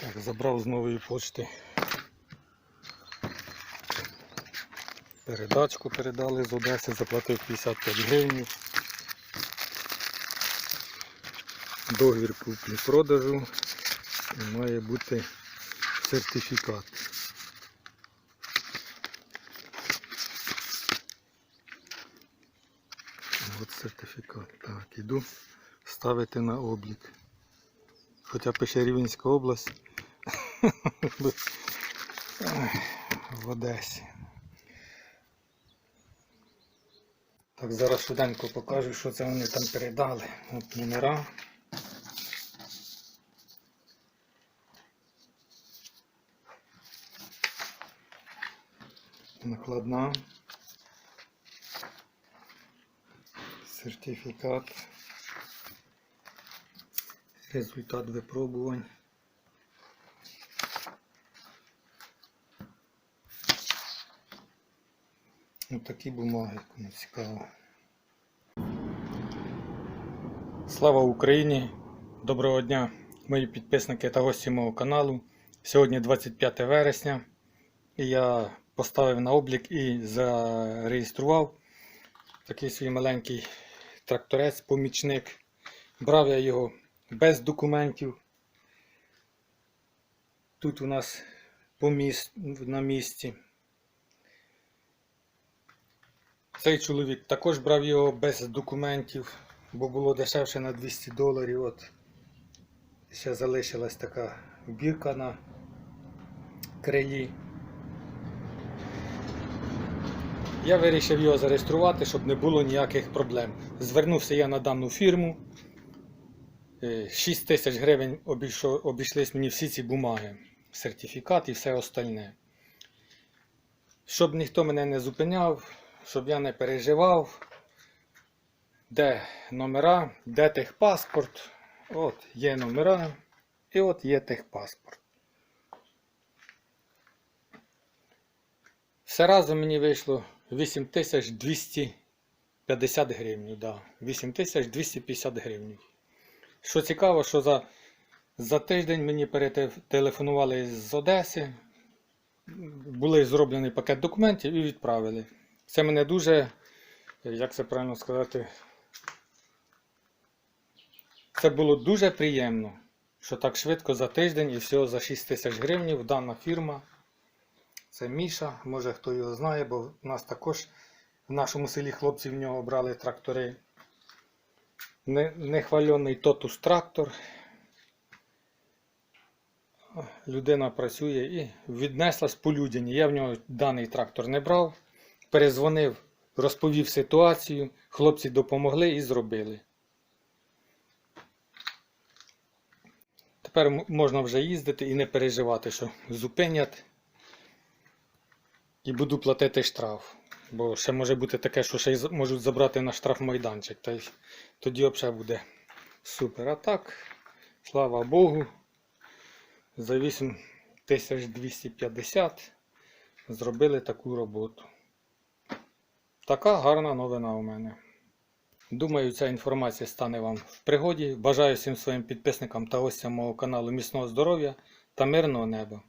Так, забрав з нової почти. Передачку передали з Одеси, заплатив 55 гривень. Договір куплі-продажу і має бути сертифікат. От сертифікат. Так, іду ставити на облік. Хоча пише Рівненська область. В Одесі. Так, зараз швиденько покажу, що це вони там передали. От номера. Накладна. Сертифікат. Результат випробувань. Ось такі бумаги, кому цікаво. Слава Україні! Доброго дня, мої підписники та гості мого каналу. Сьогодні 25 вересня. І я поставив на облік і зареєстрував такий свій маленький тракторець, помічник. Брав я його без документів. Тут у нас по на місці. Цей чоловік також брав його без документів, бо було дешевше на 200 доларів. От ще залишилась така бірка на крилі. Я вирішив його зареєструвати, щоб не було ніяких проблем. Звернувся я на дану фірму. Е, 6 тисяч гривень обійшлись мені всі ці бумаги, сертифікат і все остальне. Щоб ніхто мене не зупиняв, щоб я не переживав, де номера, де техпаспорт. От є номера і от є техпаспорт. Все разом мені вийшло 8250 гривень. Да. 8250 гривень. Що цікаво, що за, за тиждень мені перетелефонували з Одеси, були зроблений пакет документів і відправили. Це мене дуже, як це правильно сказати, це було дуже приємно, що так швидко за тиждень і всього за 6 тисяч гривень дана фірма. Це Міша, може хто його знає, бо в нас також в нашому селі хлопці в нього брали трактори. Не- Нехвальоний тотус трактор. Людина працює і віднеслась по людяні. Я в нього даний трактор не брав. Перезвонив, розповів ситуацію. Хлопці допомогли і зробили. Тепер можна вже їздити і не переживати, що зупинять і буду платити штраф. Бо ще може бути таке, що ще й можуть забрати на штрафмайданчик. Та й тоді взагалі буде супер. А так, слава Богу, за 8250 зробили таку роботу. Така гарна новина у мене. Думаю, ця інформація стане вам в пригоді. Бажаю всім своїм підписникам та гостям мого каналу міцного здоров'я та мирного неба.